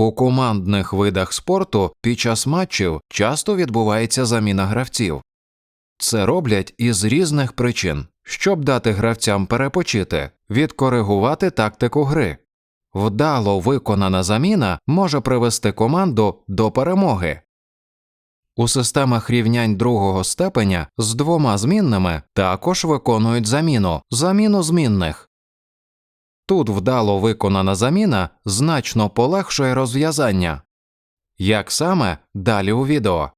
У командних видах спорту під час матчів часто відбувається заміна гравців. Це роблять із різних причин, щоб дати гравцям перепочити, відкоригувати тактику гри. Вдало виконана заміна може привести команду до перемоги. У системах рівнянь другого степеня з двома змінними також виконують заміну заміну змінних. Тут вдало виконана заміна значно полегшує розв'язання. Як саме далі у відео.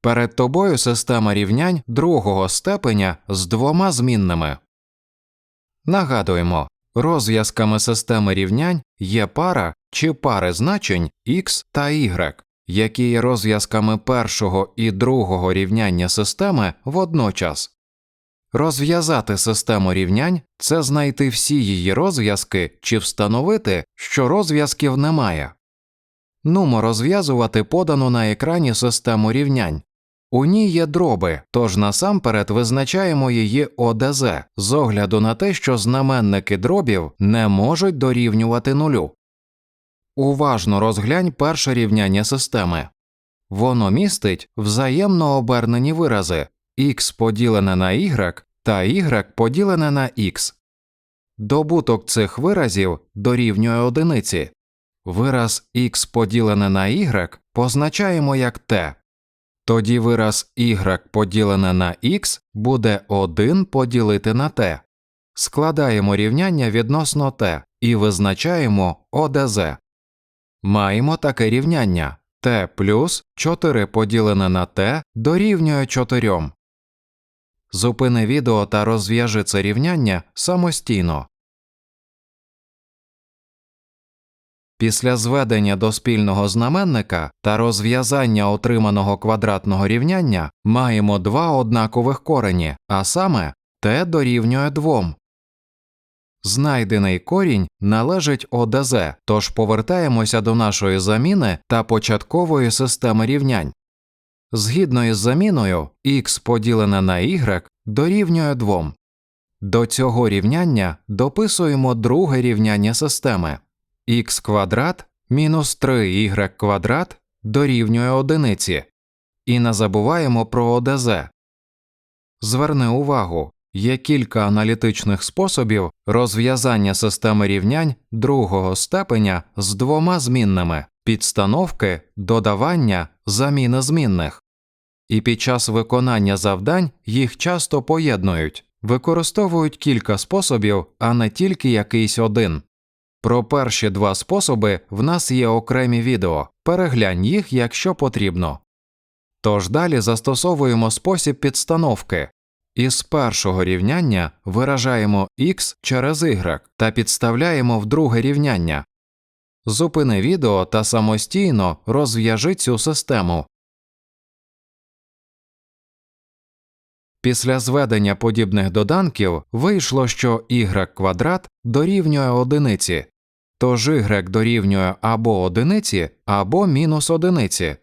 Перед тобою система рівнянь другого степеня з двома змінними. Нагадуємо, розв'язками системи рівнянь є пара чи пари значень x та y, які є розв'язками першого і другого рівняння системи водночас. Розв'язати систему рівнянь це знайти всі її розв'язки чи встановити, що розв'язків немає. Нумо розв'язувати подану на екрані систему рівнянь. У ній є дроби, тож насамперед визначаємо її ОДЗ з огляду на те, що знаменники дробів не можуть дорівнювати нулю. Уважно розглянь перше рівняння системи. Воно містить взаємно обернені вирази x поділене на y та y поділене на x. Добуток цих виразів дорівнює одиниці. Вираз x поділене на y позначаємо як t. Тоді вираз y поділене на x буде 1 поділити на t. Складаємо рівняння відносно t і визначаємо ОДЗ. Маємо таке рівняння t плюс 4 поділене на t дорівнює 4. Зупини відео та розв'яжи це рівняння самостійно. Після зведення до спільного знаменника та розв'язання отриманого квадратного рівняння маємо два однакових корені, а саме t дорівнює 2. Знайдений корінь належить ОДЗ, тож повертаємося до нашої заміни та початкової системи рівнянь. Згідно із заміною, x поділене на y дорівнює 2. До цього рівняння дописуємо друге рівняння системи х квадрат мінус 3y квадрат дорівнює одиниці. І не забуваємо про ОДЗ. Зверни увагу, є кілька аналітичних способів розв'язання системи рівнянь другого степеня з двома змінними підстановки, додавання, заміни змінних. І під час виконання завдань їх часто поєднують, використовують кілька способів, а не тільки якийсь один. Про перші два способи в нас є окремі відео, переглянь їх, якщо потрібно. Тож далі застосовуємо спосіб підстановки. Із першого рівняння виражаємо x через y та підставляємо в друге рівняння. Зупини відео та самостійно розв'яжи цю систему. Після зведення подібних доданків вийшло, що y квадрат дорівнює одиниці, тож y дорівнює або одиниці, або мінус одиниці.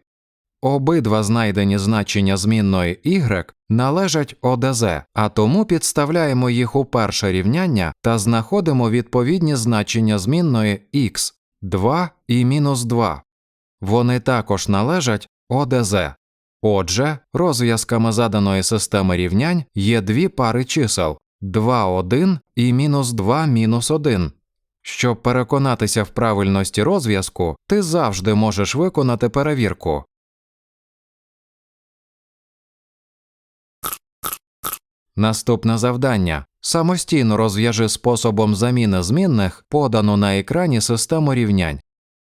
Обидва знайдені значення змінної y належать ОДЗ, а тому підставляємо їх у перше рівняння та знаходимо відповідні значення змінної x 2 і мінус 2. Вони також належать ОДЗ. Отже, розв'язками заданої системи рівнянь є дві пари чисел 2, 1 і мінус 2 мінус 1. Щоб переконатися в правильності розв'язку, ти завжди можеш виконати перевірку. Наступне завдання. Самостійно розв'яжи способом заміни змінних подану на екрані систему рівнянь.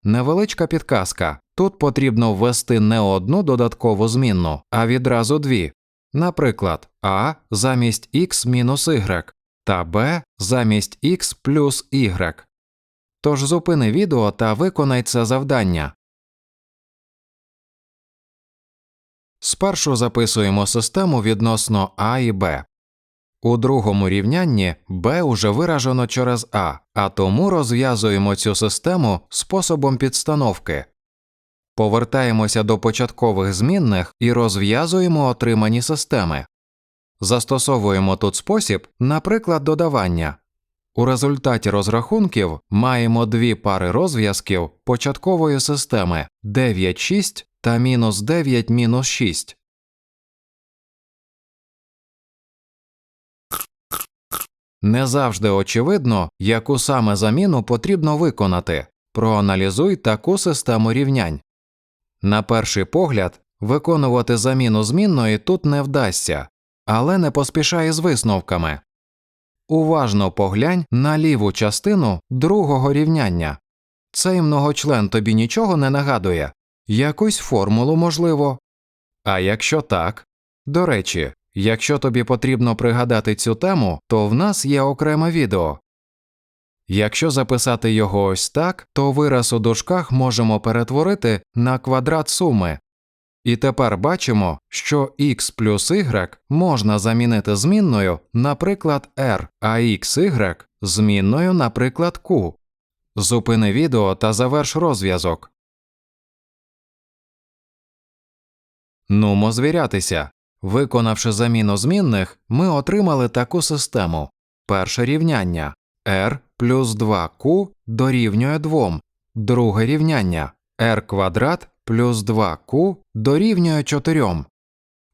Невеличка підказка. Тут потрібно ввести не одну додаткову змінну, а відразу дві. Наприклад, а замість x мінус y та b замість x плюс y. Тож зупини відео та виконай це завдання. Спершу записуємо систему відносно а і b. У другому рівнянні b уже виражено через а, а тому розв'язуємо цю систему способом підстановки. Повертаємося до початкових змінних і розв'язуємо отримані системи. Застосовуємо тут спосіб, наприклад, додавання. У результаті розрахунків маємо дві пари розв'язків початкової системи 9,6 та мінус 9 мінус 6. Не завжди очевидно, яку саме заміну потрібно виконати. Проаналізуй таку систему рівнянь. На перший погляд, виконувати заміну змінної тут не вдасться, але не поспішай з висновками. Уважно поглянь на ліву частину другого рівняння. Цей многочлен тобі нічого не нагадує, якусь формулу можливо. А якщо так, до речі, якщо тобі потрібно пригадати цю тему, то в нас є окреме відео. Якщо записати його ось так, то вираз у дужках можемо перетворити на квадрат суми. І тепер бачимо, що x плюс y можна замінити змінною, наприклад, r, а xy змінною, наприклад, q. Зупини відео та заверш розв'язок. Нумо звірятися. Виконавши заміну змінних, ми отримали таку систему. Перше рівняння r плюс 2q дорівнює 2. Друге рівняння r квадрат плюс 2q дорівнює 4.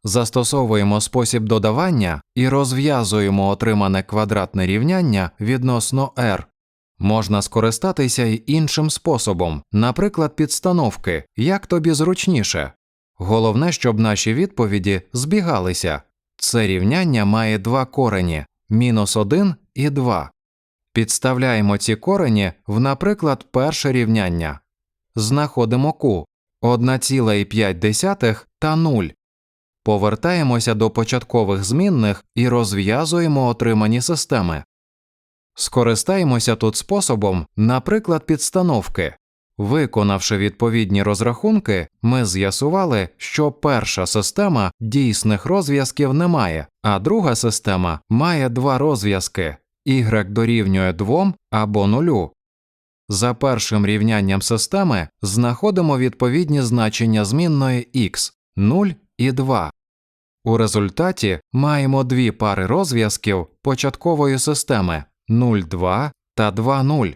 Застосовуємо спосіб додавання і розв'язуємо отримане квадратне рівняння відносно r. Можна скористатися й іншим способом, наприклад, підстановки, як тобі зручніше. Головне, щоб наші відповіді збігалися. Це рівняння має два корені мінус 1 і 2. Підставляємо ці корені в, наприклад, перше рівняння. Знаходимо q 1,5 та 0. Повертаємося до початкових змінних і розв'язуємо отримані системи. Скористаємося тут способом, наприклад, підстановки. Виконавши відповідні розрахунки, ми з'ясували, що перша система дійсних розв'язків не має, а друга система має два розв'язки y дорівнює 2 або 0. За першим рівнянням системи знаходимо відповідні значення змінної x 0 і 2. У результаті маємо дві пари розв'язків початкової системи 0,2 та 2,0.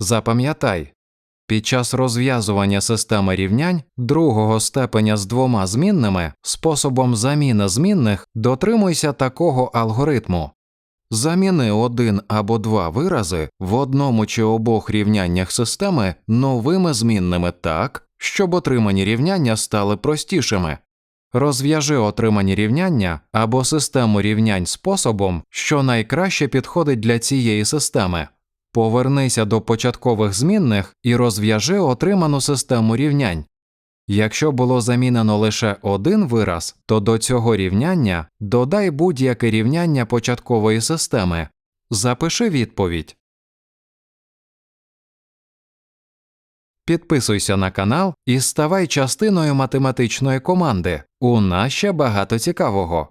Запам'ятай, під час розв'язування системи рівнянь другого степеня з двома змінними способом заміни змінних дотримуйся такого алгоритму. Заміни один або два вирази в одному чи обох рівняннях системи новими змінними так, щоб отримані рівняння стали простішими. Розв'яжи отримані рівняння або систему рівнянь способом, що найкраще підходить для цієї системи. Повернися до початкових змінних і розв'яжи отриману систему рівнянь. Якщо було замінено лише один вираз, то до цього рівняння додай будь-яке рівняння початкової системи. Запиши відповідь. Підписуйся на канал і ставай частиною математичної команди. У нас ще багато цікавого.